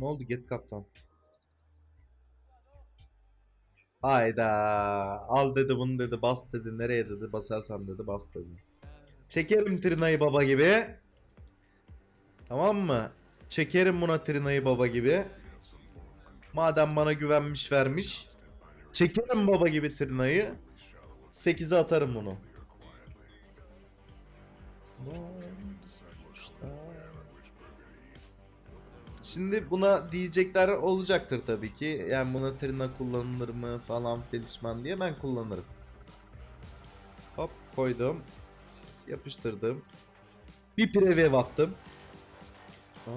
Ne oldu get kaptan? Hayda. Al dedi bunu dedi bas dedi. Nereye dedi basarsan dedi bas dedi. Çekerim Trina'yı baba gibi. Tamam mı? Çekerim buna Trina'yı baba gibi. Madem bana güvenmiş vermiş. Çekerim baba gibi Trina'yı. 8'e atarım bunu. Şimdi buna diyecekler olacaktır tabii ki. Yani buna Trina kullanılır mı falan filişman diye ben kullanırım. Hop koydum. Yapıştırdım. Bir preview attım. Aa.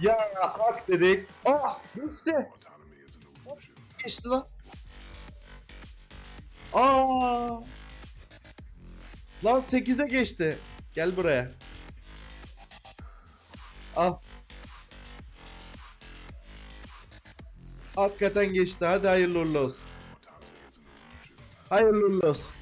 Ya ak dedik. Ah geçti. Geçti lan. Aa. Lan 8'e geçti. Gel buraya. Al. Hakikaten geçti. Hadi hayırlı uğurlu olsun. Hayırlı uğurlu olsun.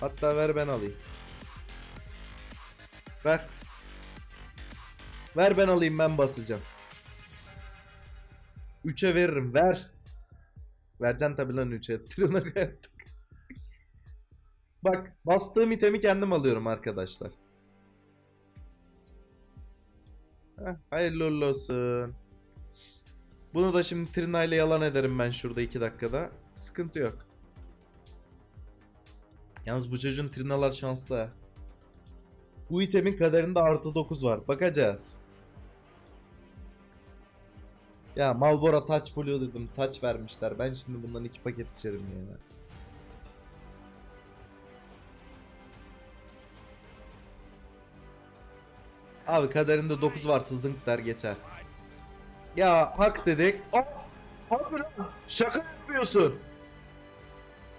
Hatta ver ben alayım. Ver. Ver ben alayım ben basacağım. 3'e veririm ver. Vereceksin tabi lan 3'e. Tırnak yaptık. Bak bastığım itemi kendim alıyorum arkadaşlar. Heh, hayırlı uğurlu olsun. Bunu da şimdi Trina ile yalan ederim ben şurada 2 dakikada. Sıkıntı yok. Yalnız bu çocuğun Trina'lar şanslı. Bu itemin kaderinde artı 9 var. Bakacağız. Ya Malbora Touch Blue dedim. Touch vermişler. Ben şimdi bundan iki paket içerim ya. Abi kaderinde 9 varsa zınk der geçer. Ya hak dedik. Ah! Abi şaka yapıyorsun.